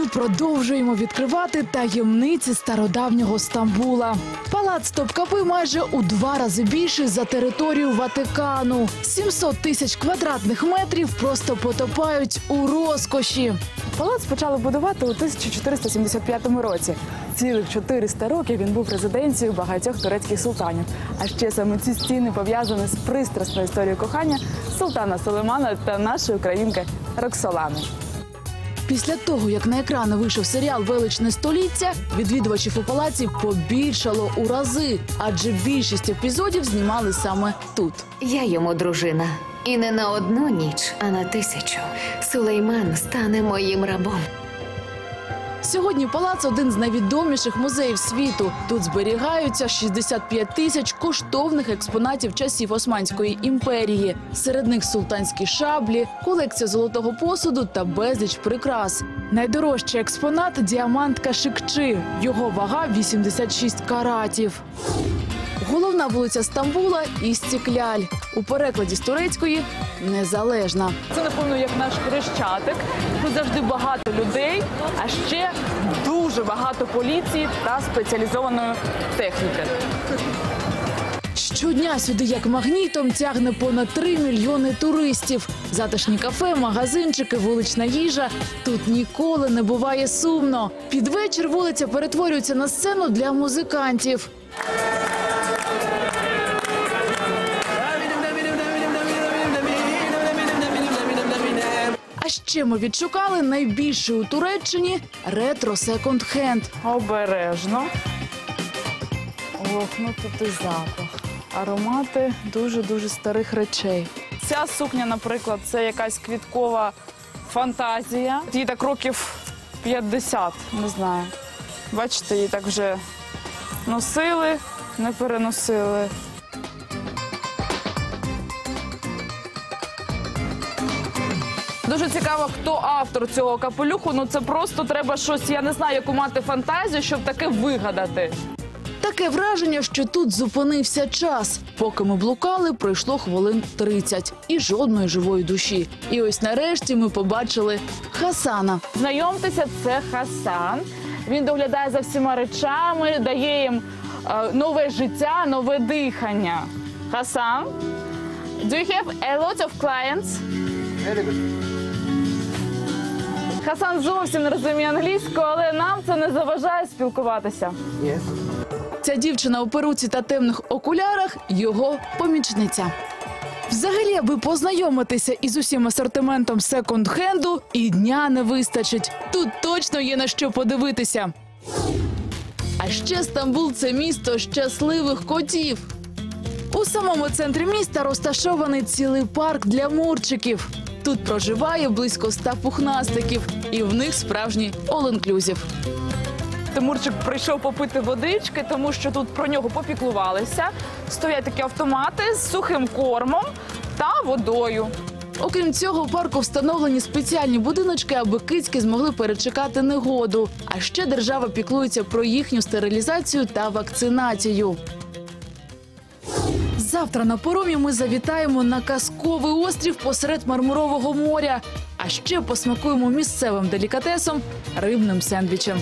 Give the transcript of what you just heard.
Ми продовжуємо відкривати таємниці стародавнього Стамбула. Палац Топкапи майже у два рази більший за територію Ватикану. 700 тисяч квадратних метрів просто потопають у розкоші. Палац почали будувати у 1475 році. Цілих 400 років він був резиденцією багатьох турецьких султанів. А ще саме ці стіни пов'язані з пристрасною історією кохання султана Сулеймана та нашої українки Роксолани. Після того, як на екрани вийшов серіал Величне століття, відвідувачів у палаці побільшало у рази, адже більшість епізодів знімали саме тут. Я йому дружина. І не на одну ніч, а на тисячу. Сулейман стане моїм рабом. Сьогодні палац один з найвідоміших музеїв світу. Тут зберігаються 65 тисяч коштовних експонатів часів Османської імперії. Серед них султанські шаблі, колекція золотого посуду та безліч прикрас. Найдорожчий експонат діамант Кашикчи. Його вага 86 каратів. Головна вулиця Стамбула Істікляль. У перекладі з турецької незалежна. Це напевно як наш хрещатик. Тут завжди багато людей, а ще дуже багато поліції та спеціалізованої техніки. Щодня сюди як магнітом тягне понад 3 мільйони туристів. Затишні кафе, магазинчики, вулична їжа. Тут ніколи не буває сумно. Під вечір вулиця перетворюється на сцену для музикантів. Ще ми відшукали найбільший у Туреччині ретро секонд-хенд. Обережно. Ох, ну тут і запах. Аромати дуже-дуже старих речей. Ця сукня, наприклад, це якась квіткова фантазія. Їй так років 50, не знаю. Бачите, її так вже носили, не переносили. Дуже цікаво, хто автор цього капелюху. Ну це просто треба щось, я не знаю, яку мати фантазію, щоб таке вигадати. Таке враження, що тут зупинився час. Поки ми блукали, пройшло хвилин 30. і жодної живої душі. І ось нарешті ми побачили Хасана. Знайомтеся, це Хасан. Він доглядає за всіма речами, дає їм е, нове життя, нове дихання. Хасан, do you have a lot of clients? Хасан зовсім не розуміє англійську, але нам це не заважає спілкуватися. Ця дівчина у перуці та темних окулярах його помічниця. Взагалі, аби познайомитися із усім асортиментом секонд-хенду, і дня не вистачить. Тут точно є на що подивитися. А ще Стамбул це місто щасливих котів. У самому центрі міста розташований цілий парк для мурчиків. Тут проживає близько ста пухнастиків, і в них справжній all-inclusive. Тимурчик прийшов попити водички, тому що тут про нього попіклувалися. Стоять такі автомати з сухим кормом та водою. Окрім цього, у парку встановлені спеціальні будиночки, аби кицьки змогли перечекати негоду. А ще держава піклується про їхню стерилізацію та вакцинацію. Завтра на поромі ми завітаємо на казковий острів посеред Мармурового моря. А ще посмакуємо місцевим делікатесом рибним сендвічем.